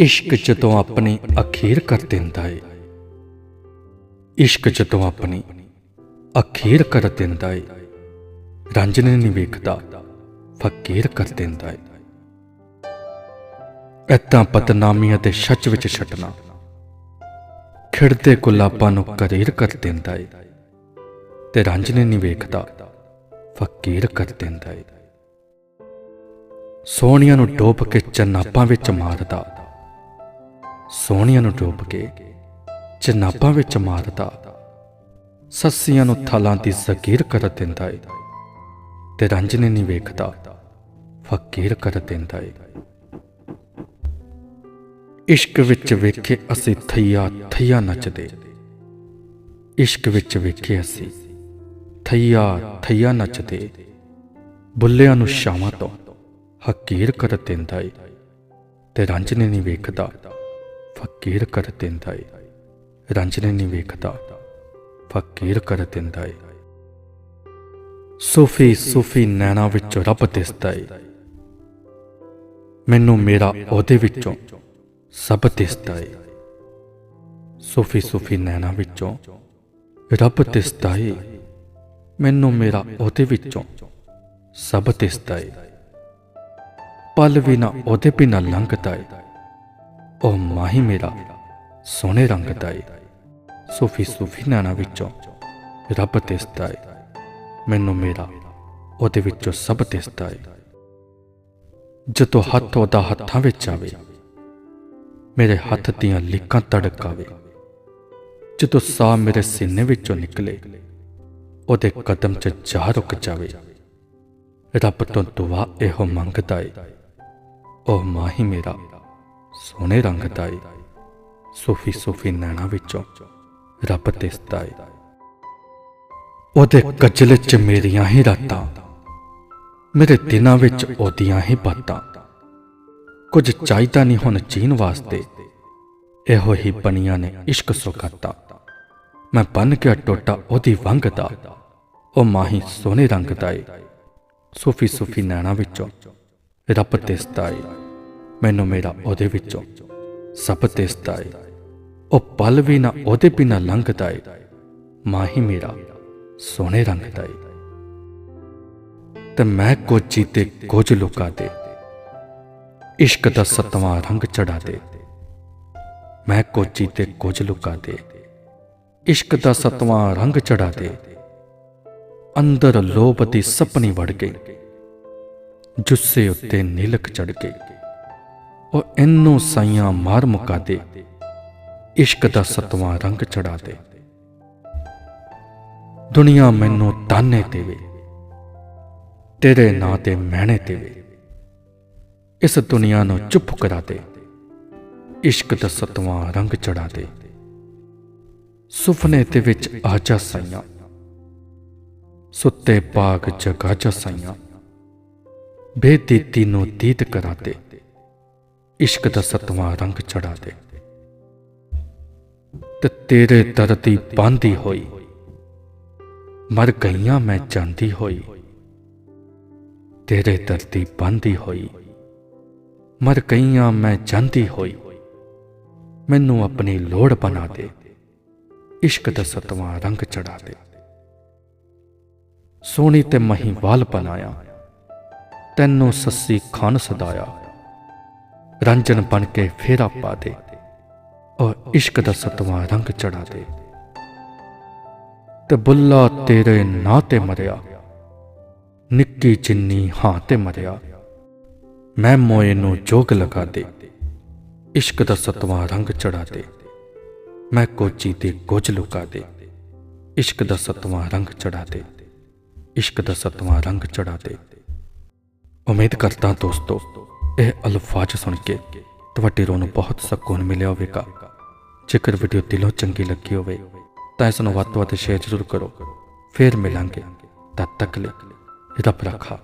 ਇਸ਼ਕ ਜਦੋਂ ਆਪਣੀ ਅਖੀਰ ਕਰ ਦਿੰਦਾ ਏ। ਇਸ਼ਕ ਜਦੋਂ ਆਪਣੀ ਅਖੀਰ ਕਰ ਦਿੰਦਾ ਏ। ਰੰਜਨ ਨਹੀਂ ਵੇਖਦਾ, ਫਕੀਰ ਕਰ ਦਿੰਦਾ ਏ। ਐਤਾਂ ਬਦਨਾਮੀਆਂ ਦੇ ਸੱਚ ਵਿੱਚ ਛੱਡਣਾ, ਖਿੜਦੇ ਗੁਲਾਬਾਂ ਨੂੰ ਕਰੀਰ ਕਰ ਦਿੰਦਾ ਏ। ਤੇ ਰੰਜਨ ਨਹੀਂ ਵੇਖਦਾ, ਫਕੀਰ ਕਰ ਦਿੰਦਾ ਏ। ਸੋਹਣੀਆਂ ਨੂੰ ਡੋਬ ਕੇ ਚਨਾਬਾਂ ਵਿੱਚ ਮਾਰਦਾ ਸੋਹਣੀਆਂ ਨੂੰ ਡੋਬ ਕੇ ਚਨਾਬਾਂ ਵਿੱਚ ਮਾਰਦਾ, ਸੱਸੀਆਂ ਨੂੰ ਥਾਲਾਂ ਦੀ ਜ਼ਕੀਰ ਕਰ ਦਿੰਦਾ ਏ ਤੇ ਰੰਜਨੇ ਨਹੀਂ ਵੇਖਦਾ, ਫਕੀਰ ਕਰ ਦਿੰਦਾ ਏ। ਇਸ਼ਕ ਵਿੱਚ ਵੇਖੇ ਅਸੀਂ ਥਈਆ ਥਈਆ ਨੱਚਦੇ। ਇਸ਼ਕ ਵਿੱਚ ਵੇਖੇ ਅਸੀਂ ਥਈਆ ਥਈਆ ਨੱਚਦੇ। ਬੁੱਲਿਆਂ ਨੂੰ ਸ਼ਾਮਾਂ ਤੋਂ ਹਕੀਰ ਕਰ ਦਿੰਦਾ ਏ ਤੇ ਰੰਜਨੇ ਨਹੀਂ ਵੇਖਦਾ। ਫਕੀਰ ਕਰ ਦਿੰਦਾ ਏ ਰੰਜਨੇ ਨਹੀਂ ਵੇਖਦਾ ਫਕੀਰ ਕਰ ਦਿੰਦਾ ਏ ਸੂਫੀ ਸੂਫੀ ਨੈਣਾ ਵਿੱਚ ਰੱਬ ਦਿਸਦਾ ਏ ਮੈਨੂੰ ਮੇਰਾ ਉਹਦੇ ਵਿੱਚੋਂ ਸਭ ਦਿਸਦਾ ਏ ਸੂਫੀ ਸੂਫੀ ਨੈਣਾ ਵਿੱਚੋਂ ਰੱਬ ਦਿਸਦਾ ਏ ਮੈਨੂੰ ਮੇਰਾ ਉਹਦੇ ਵਿੱਚੋਂ ਸਭ ਦਿਸਦਾ ਏ ਪਲ ਵੀ ਨਾ ਉਹਦੇ ਬਿਨਾ ਲੰਘਦਾ ਏ ਉਹ ਮਾਹੀ ਮੇਰਾ ਸੋਹਣੇ ਰੰਗ ਦਾ ਏ। ਸੂਫੀ ਸੂਫੀ ਨਾਨਾ ਵਿੱਚੋਂ ਰੱਬ ਦਿਸਦਾ ਏ। ਮੈਨੂੰ ਮੇਰਾ ਉਹਦੇ ਵਿੱਚੋਂ ਸਭ ਦਿਸਦਾ ਏ। ਜਦੋਂ ਹੱਥ ਉਹਦਾ ਹੱਥਾਂ ਵਿੱਚ ਆਵੇ, ਮੇਰੇ ਹੱਥ ਦੀਆਂ ਲੀਕਾਂ ਤੜਕਾਵੇ। ਜਦੋਂ ਸਾਹ ਮੇਰੇ ਸੀਨੇ ਵਿੱਚੋਂ ਨਿਕਲੇ, ਉਹਦੇ ਕਦਮ 'ਚ ਜਾ ਰੁਕ ਜਾਵੇ। ਰੱਬ ਤੋਂ ਦੁਆ ਇਹੋ ਮੰਗਦਾ ਏ। ਉਹ ਮਾਹੀ ਮੇਰਾ ਸੋਹਣੇ ਰੰਗ ਦਾ ਏ ਸੂਫੀ ਸੂਫੀ ਨੈਣਾ ਵਿੱਚੋਂ ਰੱਬ ਦਿਸਦਾ ਏ ਉਹਦੇ ਕਜਲ 'ਚ ਮੇਰੀਆਂ ਹੀ ਰਾਤਾਂ, ਮੇਰੇ ਦਿਨਾਂ ਵਿੱਚ ਉਹਦੀਆਂ ਹੀ ਬਾਤਾਂ। ਕੁਝ ਚਾਹੀਦਾ ਨਹੀਂ ਹੁਣ ਜੀਣ ਵਾਸਤੇ, ਇਹੋ ਹੀ ਬਣੀਆਂ ਨੇ ਇਸ਼ਕ ਸੁਗਾਤਾਂ। ਮੈਂ ਬਨ ਕੇ ਟੋਟਾ ਉਹਦੀ ਵੰਗ ਦਾ, ਉਹ ਮਾਹੀ ਸੋਹਣੇ ਰੰਗ ਦਾ ਏ ਸੂਫੀ ਸੂਫੀ ਨੈਣਾ ਵਿੱਚੋਂ ਰੱਬ ਦਿਸਦਾ ਏ ਮੈਨੂੰ ਮੇਰਾ ਉਹਦੇ ਵਿੱਚੋਂ ਸਭ ਦਿਸਦਾ ਏ। ਉਹ ਪਲ ਵੀ ਨਾ ਉਹਦੇ ਬਿਨਾ ਲੰਘਦਾ ਏ। ਮਾਹੀ ਮੇਰਾ ਸੋਹਣੇ ਰੰਗ ਦਾ ਏ। ਤੇ ਮੈਂ ਕੋਚੀ ਤੇ ਕੁਝ ਲੋਕਾਂ ਦੇ। ਇਸ਼ਕ ਦਾ ਸਤਵਾਂ ਰੰਗ ਚੜਾ ਦੇ। ਮੈਂ ਕੋਚੀ ਤੇ ਕੁਝ ਲੋਕਾਂ ਦੇ। ਇਸ਼ਕ ਦਾ ਸਤਵਾਂ ਰੰਗ ਚੜਾ ਦੇ। ਅੰਦਰ ਲੋਭ ਦੀ ਸਪਨੀ ਵੜ ਗਈ। ਜੁੱਸੇ ਉੱਤੇ ਨੀਲਕ ਚੜ ਗਈ। ਉਹ ਇਹਨੂੰ ਸਾਈਆਂ ਮਾਰ ਮੁਕਾ ਦੇ। ਇਸ਼ਕ ਦਾ ਸਤਵਾਂ ਰੰਗ ਚੜਾ ਦੇ। ਦੁਨੀਆ ਮੈਨੂੰ ਤਾਨੇ ਦੇਵੇ। ਤੇਰੇ ਨਾਂ ਤੇ ਮਹਿਣੇ ਦੇਵੇ। ਇਸ ਦੁਨੀਆ ਨੂੰ ਚੁੱਪ ਕਰਾ ਦੇ। ਇਸ਼ਕ ਦਾ ਸਤਵਾਂ ਰੰਗ ਚੜਾ ਦੇ। ਸੁਪਨੇ ਤੇ ਵਿੱਚ ਆ ਜਾ ਸਾਈਆਂ। ਸੁੱਤੇ ਬਾਗ ਜਗਾ ਜਾ ਸਾਈਆਂ। ਬੇਦੀਤੀ ਨੂੰ ਦੀਤ ਕਰਾ ਦੇ। ਇਸ਼ਕ ਦਾ ਸਤਵਾਂ ਰੰਗ ਚੜਾ ਦੇ ਤੇ ਤੇਰੇ ਦਰ ਦੀ ਬਾਂਦੀ ਹੋਈ। ਮਰ ਗਈਆਂ ਮੈਂ ਜਾਂਦੀ ਹੋਈ। ਤੇਰੇ ਦਰ ਦੀ ਬਾਂਦੀ ਹੋਈ। ਮਰ ਗਈਆਂ ਮੈਂ ਜਾਂਦੀ ਹੋਈ। ਮੈਨੂੰ ਆਪਣੀ ਲੋੜ ਬਣਾ ਦੇ। ਇਸ਼ਕ ਦਾ ਸਤਵਾਂ ਰੰਗ ਚੜਾ ਦੇ। ਸੋਹਣੀ ਤੇ ਮਹੀਵਾਲ ਬਣਾਇਆ। ਤੈਨੂੰ ਸੱਸੀ ਖਾਨ ਸਦਾਇਆ। ਰੰਜਨ ਬਣ ਕੇ ਫੇਰਾ ਪਾ ਦੇ ਔਰ ਇਸ਼ਕ ਦਾ ਸਤਵਾਂ ਰੰਗ ਚੜਾ ਦੇ। ਤੇ ਬੁੱਲਾ ਤੇਰੇ ਨਾਂ ਤੇ ਮਰਿਆ। ਨਿੱਕੀ ਜਿੰਨੀ ਹਾਂ ਤੇ ਮਰਿਆ। ਮੈਂ ਮੋਏ ਨੂੰ ਜੋਗ ਲਗਾ ਦੇ। ਇਸ਼ਕ ਦਾ ਸਤਵਾਂ ਰੰਗ ਚੜਾ ਦੇ। ਮੈਂ ਕੋਚੀ ਤੇ ਕੁਝ ਲੁਕਾ ਦੇ। ਇਸ਼ਕ ਦਾ ਸਤਵਾਂ ਰੰਗ ਚੜਾ ਦੇ। ਇਸ਼ਕ ਦਾ ਸਤਵਾਂ ਰੰਗ ਚੜਾ ਦੇ। ਉਮੀਦ ਕਰਦਾ ਦੋਸਤੋ ਇਹ ਅਲਫਾਜ਼ ਸੁਣ ਕੇ ਤੁਹਾਡੇ ਰੂਹ ਨੂੰ ਬਹੁਤ ਸਕੂਨ ਮਿਲਿਆ ਹੋਵੇਗਾ। ਜੇਕਰ ਵੀਡੀਓ ਦਿਲੋਂ ਚੰਗੀ ਲੱਗੀ ਹੋਵੇ, ਤਾਂ ਇਸ ਨੂੰ ਵੱਧ ਤੋਂ ਵੱਧ ਸ਼ੇਅਰ ਜ਼ਰੂਰ ਕਰੋ। ਫੇਰ ਮਿਲਾਂਗੇ। ਤਦ ਤੱਕ ਲਈ ਰੱਬ ਰੱਖਾ।